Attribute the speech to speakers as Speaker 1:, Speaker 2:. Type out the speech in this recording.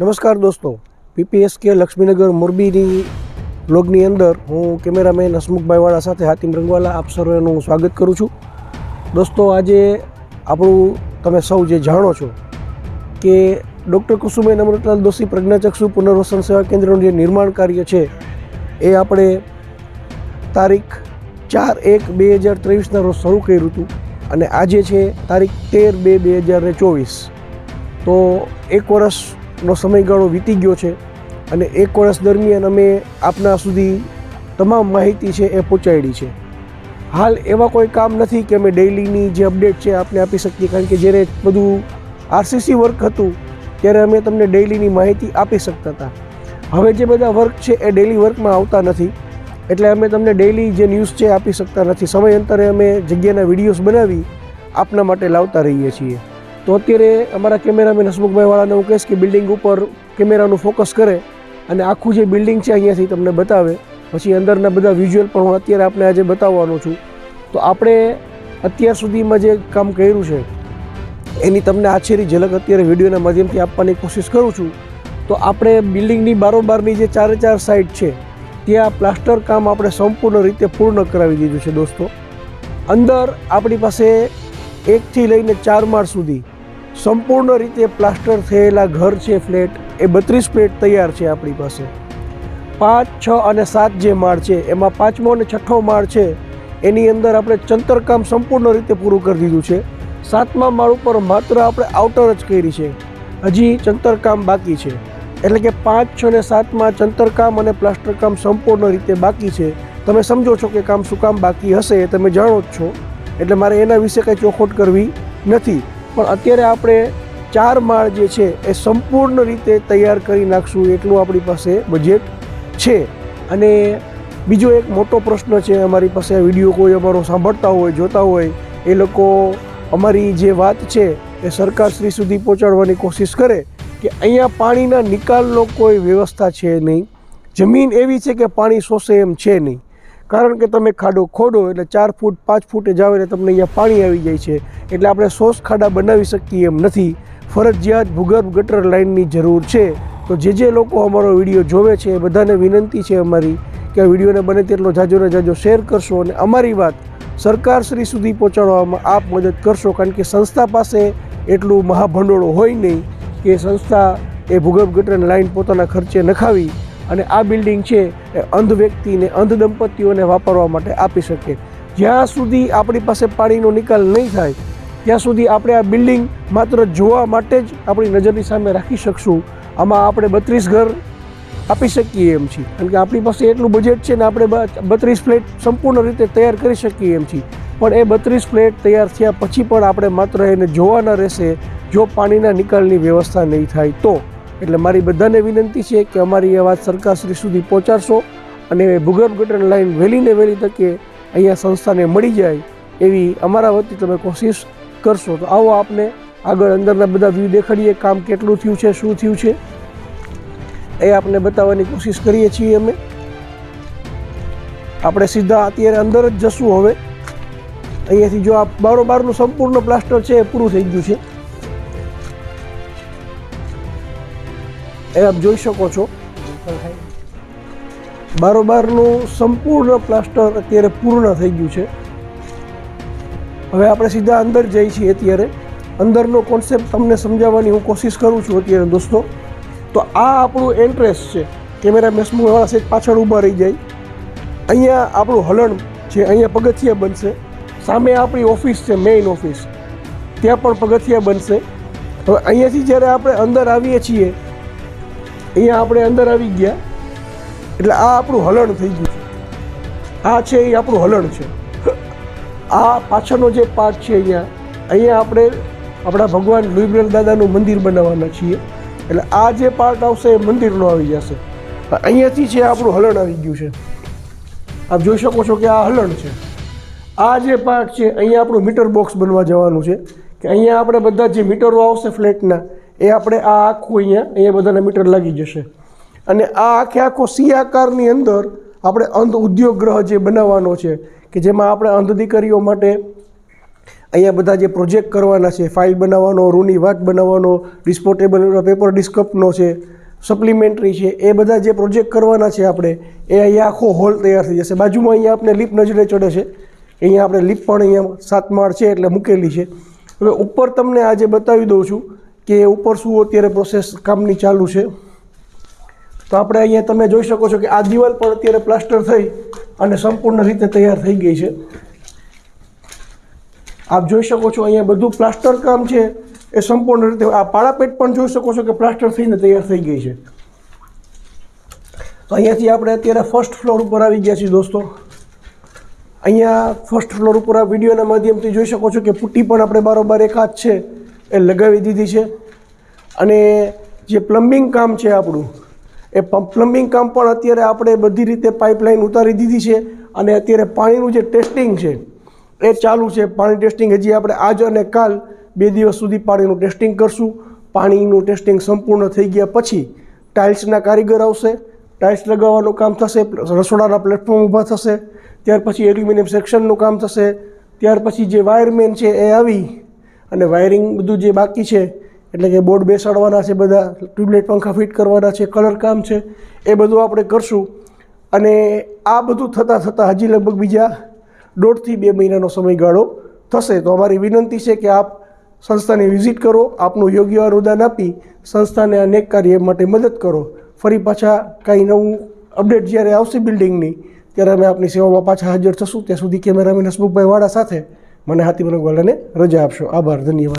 Speaker 1: નમસ્કાર દોસ્તો. પીપીએસકે લક્ષ્મીનગર મોરબીની બ્લોગની અંદર હું કેમેરામેન હસમુખભાઈવાળા સાથે હાતિમ રંગવાલા આપ સર્વેનું સ્વાગત કરું છું. દોસ્તો, આજે આપણું તમે સૌ જે જાણો છો કે ડૉક્ટર કુસુમે અમૃતલાલ દોશી પ્રજ્ઞાચક્ષુ પુનર્વસન સેવા કેન્દ્રનું જે નિર્માણ કાર્ય છે, એ આપણે તારીખ ચાર એક બે હજાર ત્રેવીસના રોજ શરૂ કર્યું હતું અને આજે છે તારીખ તેર બે બે હજાર ચોવીસ. તો એક વર્ષનો સમયગાળો વીતી ગયો છે અને એક વર્ષ દરમિયાન અમે આપના સુધી તમામ માહિતી છે એ પહોંચાડી છે. હાલ એવા કોઈ કામ નથી કે અમે ડેઇલીની જે અપડેટ છે આપને આપી શકીએ કારણ કે જ્યારે બધું આરસીસી વર્ક હતું ત્યારે અમે તમને ડેઇલીની માહિતી આપી શકતા હતા. હવે જે બધા વર્ક છે એ ડેઇલી વર્કમાં આવતા નથી એટલે અમે તમને ડેઇલી જે ન્યૂઝ છે આપી શકતા નથી. સમયાંતરે અમે જગ્યાના વિડીયોઝ બનાવી આપના માટે લાવતા રહીએ છીએ. તો અત્યારે અમારા કેમેરામેન હસમુખભાઈ વાળાને હું કહીશ કે બિલ્ડિંગ ઉપર કેમેરાનું ફોકસ કરે અને આખું જે બિલ્ડિંગ છે અહીંયાથી તમને બતાવે. પછી અંદરના બધા વિઝ્યુઅલ પણ હું અત્યારે આપણે આજે બતાવવાનો છું. તો આપણે અત્યાર સુધીમાં જે કામ કર્યું છે, એની તમને આછેરી ઝલક અત્યારે વિડીયોના માધ્યમથી આપવાની કોશિશ કરું છું. તો આપણે બિલ્ડિંગની બારોબારની જે ચારે ચાર સાઈડ છે, ત્યાં પ્લાસ્ટર કામ આપણે સંપૂર્ણ રીતે પૂર્ણ કરાવી દીધું છે દોસ્તો. અંદર આપણી પાસે એકથી લઈને ચાર માળ સુધી સંપૂર્ણ રીતે પ્લાસ્ટર થયેલા ઘર છે, ફ્લેટ. એ બત્રીસ ફ્લેટ તૈયાર છે આપણી પાસે. પાંચ, છ અને સાત જે માળ છે, એમાં પાંચમો અને છઠ્ઠો માળ છે, એની અંદર આપણે ચંતરકામ સંપૂર્ણ રીતે પૂરું કરી દીધું છે. સાતમા માળ ઉપર માત્ર આપણે આઉટર જ કરી છે. હજી ચંતરકામ બાકી છે. એટલે કે પાંચ, છ ને સાતમાં ચંતરકામ અને પ્લાસ્ટર કામ સંપૂર્ણ રીતે બાકી છે. તમે સમજો છો કે કામ શું કામ બાકી હશે એ તમે જાણો જ છો. એટલે મારે એના વિશે કંઈ ચોખોટ કરવી નથી. પણ અત્યારે આપણે ચાર માળ જે છે, એ સંપૂર્ણ રીતે તૈયાર કરી નાખશું એટલું આપણી પાસે બજેટ છે. અને બીજો એક મોટો પ્રશ્ન છે અમારી પાસે વીડિયો કોઈ અમારો સાંભળતા હોય, જોતા હોય, એ લોકો અમારી જે વાત છે, એ સરકારશ્રી સુધી પહોંચાડવાની કોશિશ કરે કે અહીંયા પાણીના નિકાલનો કોઈ વ્યવસ્થા છે નહીં. જમીન એવી છે કે પાણી શોષે એમ છે નહીં. કારણ કે તમે ખાડો ખોડો એટલે ચાર ફૂટ, પાંચ ફૂટે જાવ એટલે તમને અહીંયા પાણી આવી જાય છે. એટલે આપણે સોસ ખાડા બનાવી શકીએ એમ નથી. ફરજિયાત ભૂગર્ભ ગટર લાઇનની જરૂર છે. તો જે જે લોકો અમારો વીડિયો જોવે છે એ બધાને વિનંતી છે અમારી કે વિડીયોને બને તેટલો જાજો ને જાજો શેર કરશો અને અમારી વાત સરકારશ્રી સુધી પહોંચાડવામાં આપ મદદ કરશો. કારણ કે સંસ્થા પાસે એટલું મહાભંડોળ હોય નહીં કે સંસ્થા એ ભૂગર્ભ ગટર લાઇન પોતાના ખર્ચે નખાવી અને આ બિલ્ડિંગ છે એ અંધ વ્યક્તિને, અંધ દંપતીઓને વાપરવા માટે આપી શકે. જ્યાં સુધી આપણી પાસે પાણીનો નિકાલ નહીં થાય, ત્યાં સુધી આપણે આ બિલ્ડિંગ માત્ર જોવા માટે જ આપણી નજરની સામે રાખી શકશું. આમાં આપણે બત્રીસ ઘર આપી શકીએ એમ છીએ. કારણ કે આપણી પાસે એટલું બજેટ છે ને આપણે બત્રીસ ફ્લેટ સંપૂર્ણ રીતે તૈયાર કરી શકીએ એમ છીએ. પણ એ બત્રીસ ફ્લેટ તૈયાર થયા પછી પણ આપણે માત્ર એને જોવાના રહેશે જો પાણીના નિકાલની વ્યવસ્થા નહીં થાય તો. એટલે મારી બધાને વિનંતી છે કે અમારી એ વાત સરકારશ્રી સુધી પહોંચાડશો અને ભૂગર્ભ ગટર લાઈન વહેલીને વહેલી તકે અહીંયા સંસ્થાને મળી જાય એવી અમારા વતી તમે કોશિશ કરશો. તો આવો આપને આગળ અંદરના બધા વ્યૂ દેખાડીએ કામ કેટલું થયું છે, શું થયું છે એ આપને બતાવવાની કોશિશ કરીએ છીએ અમે. આપણે સીધા અત્યારે અંદર જ જશું હવે. અહીંયાથી જો આ બારોબારનું સંપૂર્ણ પ્લાસ્ટર છે એ પૂરું થઈ ગયું છે. એ આપ જોઈ શકો છો. બારોબારનું સંપૂર્ણ પ્લાસ્ટર અત્યારે પૂર્ણ થઈ ગયું છે. હવે આપણે સીધા અંદર જઈએ છીએ અત્યારે. અંદરનો કોન્સેપ્ટ તમને સમજાવવાની હું કોશિશ કરું છું અત્યારે દોસ્તો. તો આ આપણું એન્ટ્રેસ છે. કેમેરા મેસમુવાળા સેટ પાછળ ઊભા રહી જાય. અહીંયા આપણું હલણ છે, અહીંયા પગથિયા બનશે. સામે આપણી ઓફિસ છે મેઇન ઓફિસ ત્યાં પણ પગથિયા બનશે. હવે અહીંયાથી જ્યારે આપણે અંદર આવીએ છીએ અહીંયા આપણે અંદર આવી ગયા. એટલે આ આપણું હલણ થઈ ગયું છે. આ છે, એ આપણું હલણ છે. આ પાછળનો જે પાર્ટ છે અહીંયા અહીંયા આપણે આપણા ભગવાન લુઈબ્રેલ દાદાનું મંદિર બનાવવાના છીએ. એટલે આ જે પાર્ટ આવશે, એ મંદિરનો આવી જશે. અહીંયાથી છે આપણું હલણ આવી ગયું છે. આપ જોઈ શકો છો કે આ હલણ છે. આ જે પાર્ટ છે, અહીંયા આપણું મીટર બોક્સ બનવા જવાનું છે. કે અહીંયા આપણે બધા જે મીટરો આવશે ફ્લેટના એ આપણે આ આખું અહીંયા અહીંયા બધાના મીટર લાગી જશે. અને આ આખે આખો સી આકારની અંદર આપણે અંધ ઉદ્યોગ ગ્રહ જે બનાવવાનો છે, કે જેમાં આપણે અંધ દીકરીઓ માટે અહીંયા બધા જે પ્રોજેક્ટ કરવાના છે ફાઇલ બનાવવાનો, રૂની વાટ બનાવવાનો ડિસ્પોટેબલ પેપર ડિસ્કપનો છે સપ્લિમેન્ટરી છે, એ બધા જે પ્રોજેક્ટ કરવાના છે આપણે, એ અહીંયા આખો હોલ તૈયાર થઈ જશે. બાજુમાં અહીંયા આપણે લીપ નજરે ચડે છે. અહીંયા આપણે લીપ પણ અહીંયા સાત માળ છે એટલે મૂકેલી છે. હવે ઉપર તમને આજે બતાવી દઉં છું કે ઉપર શું અત્યારે પ્રોસેસ કામની ચાલુ છે? તો આપણે અહીંયા તમે જોઈ શકો છો કે આ દિવાલ પણ અત્યારે પ્લાસ્ટર થઈ અને સંપૂર્ણ રીતે તૈયાર થઈ ગઈ છે. આપ જોઈ શકો છો અહીંયા બધું પ્લાસ્ટર કામ છે. એ સંપૂર્ણ રીતે આ પાળાપેટ પણ જોઈ શકો છો કે પ્લાસ્ટર થઈને તૈયાર થઈ ગઈ છે. તો અહીંયાથી આપણે અત્યારે ફર્સ્ટ ફ્લોર ઉપર આવી ગયા છીએ દોસ્તો. અહીંયા ફર્સ્ટ ફ્લોર ઉપર આ વિડીયોના માધ્યમથી જોઈ શકો છો કે પુટ્ટી પણ આપણે બારોબાર એકાદ છે. એ લગાવી દીધી છે. અને જે પ્લમ્બિંગ કામ છે આપણું, એ પ્લમ્બિંગ કામ પણ અત્યારે આપણે બધી રીતે પાઇપલાઇન ઉતારી દીધી છે અને અત્યારે પાણીનું જે ટેસ્ટિંગ છે, એ ચાલુ છે. પાણી ટેસ્ટિંગ હજી આપણે આજ અને કાલ બે દિવસ સુધી પાણીનું ટેસ્ટિંગ કરશું. પાણીનું ટેસ્ટિંગ સંપૂર્ણ થઈ ગયા પછી ટાઇલ્સના કારીગર આવશે. ટાઇલ્સ લગાવવાનું કામ થશે, રસોડાના પ્લેટફોર્મ ઊભા થશે. ત્યાર પછી એલ્યુમિનિયમ સેક્શનનું કામ થશે. ત્યાર પછી જે વાયરમેન છે એ આવી અને વાયરિંગ બધું જે બાકી છે, એટલે કે બોર્ડ બેસાડવાના છે બધા ટ્યુબલાઇટ પંખા ફિટ કરવાના છે કલર કામ છે, એ બધું આપણે કરશું. અને આ બધું થતાં થતાં હજી લગભગ બીજા દોઢથી બે મહિનાનો સમયગાળો થશે. તો અમારી વિનંતી છે કે આપ સંસ્થાને વિઝિટ કરો, આપનું યોગ્ય અનુદાન આપી સંસ્થાને અનેક કાર્ય માટે મદદ કરો. ફરી પાછા કાંઈ નવું અપડેટ જ્યારે આવશે બિલ્ડિંગની ત્યારે અમે આપની સેવામાં પાછા હાજર થશું. ત્યાં સુધી કેમેરામેન હસમુખભાઈ વાળા સાથે મને હાથી વાલાને રજા આપશો. આભાર ધન્યવાદ.